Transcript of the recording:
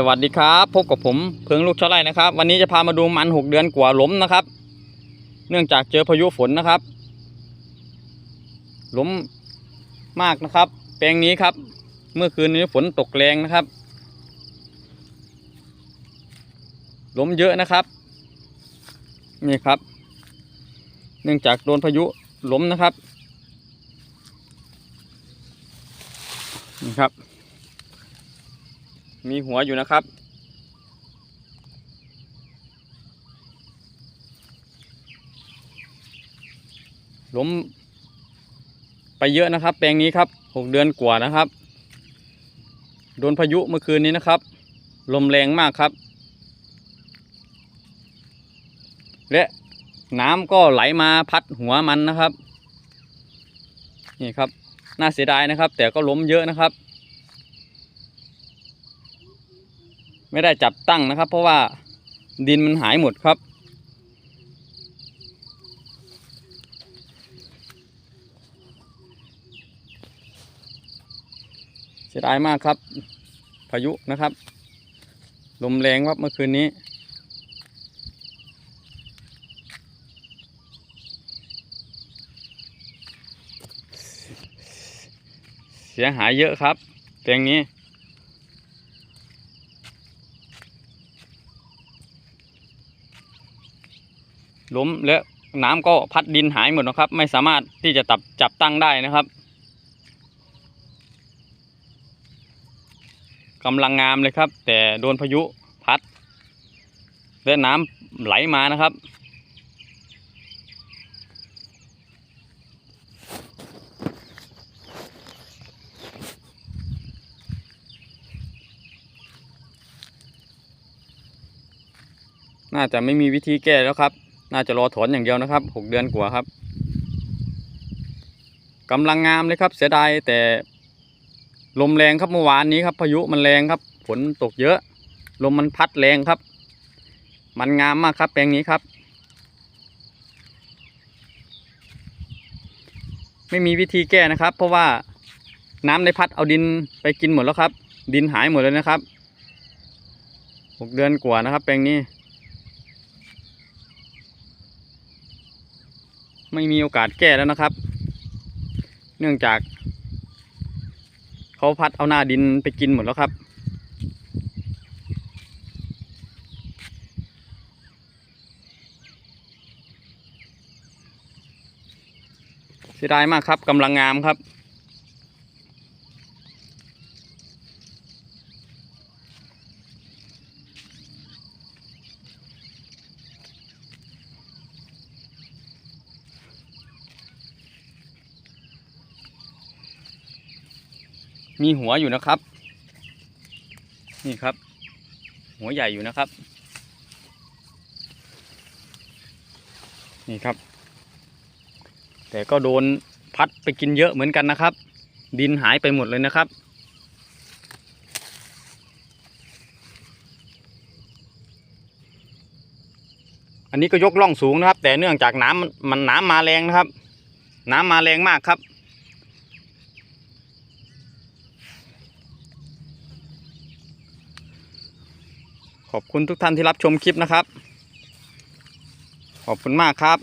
สวัสดีครับ พบกับผมเพิงลูกชะไร่นะครับ วันนี้จะพามาดูมันหกเดือนกว่าล้มนะครับ เนื่องจากเจอพายุฝนนะครับล้มมากนะครับ แปลงนี้ครับ เมื่อคืนนี้ฝนตกแรงนะครับล้มเยอะนะครับ นี่ครับ เนื่องจากโดนพายุล้มนะครับนี่ครับ มีหัวอยู่นะครับ ล้มไปเยอะนะครับ แปลงนี้ครับหกเดือนกว่านะครับ โดนพายุเมื่อคืนนี้นะครับ ลมแรงมากครับ และน้ำก็ไหลมาพัดหัวมันนะครับ นี่ครับ น่าเสียดายนะครับ แต่ก็ล้มเยอะนะครับ ไม่ได้จับตั้งนะครับ เพราะว่าดินมันหายหมดครับ เสียดายมากครับ พายุนะครับ ลมแรงครับเมื่อคืนนี้เสียหายเยอะครับแปลงนี้ ล้มและน้ำก็พัดดินหายหมดนะครับ ไม่สามารถที่จะจับจับตั้งได้นะครับกำลังงามเลยครับ แต่โดนพายุพัด และน้ำไหลมานะครับน่าจะไม่มีวิธีแก้แล้วครับ น่าจะรอถอนอย่างเดียวนะครับหกเดือนกว่าครับกำลังงามเลยครับ เสียดายแต่ลมแรงครับเมื่อวานนี้ครับ พายุมันแรงครับ ฝนตกเยอะ ลมมันพัดแรงครับ มันงามมากครับ แปลงนี้ครับ ไม่มีวิธีแก้นะครับ เพราะว่าน้ำได้พัดเอาดินไปกินหมดแล้วครับ ดินหายหมดเลยนะครับหกเดือนกว่านะครับ แปลงนี้ ไม่มีโอกาสแก้แล้วนะครับ เนื่องจาก เขาพัดเอาหน้าดินไปกินหมดแล้วครับ เสียดายมากครับกำลังงามครับ มีหัวอยู่นะครับ นี่ครับ หัวใหญ่อยู่นะครับ นี่ครับ แต่ก็โดนพัดไปกินเยอะเหมือนกันนะครับ ดินหายไปหมดเลยนะครับอันนี้ก็ยกล่องสูงนะครับ แต่เนื่องจากน้ำมันมันน้ำมาแรงนะครับ น้ำมาแรงมากครับ ขอบคุณทุกท่านที่รับชมคลิปนะครับ ขอบคุณมากครับ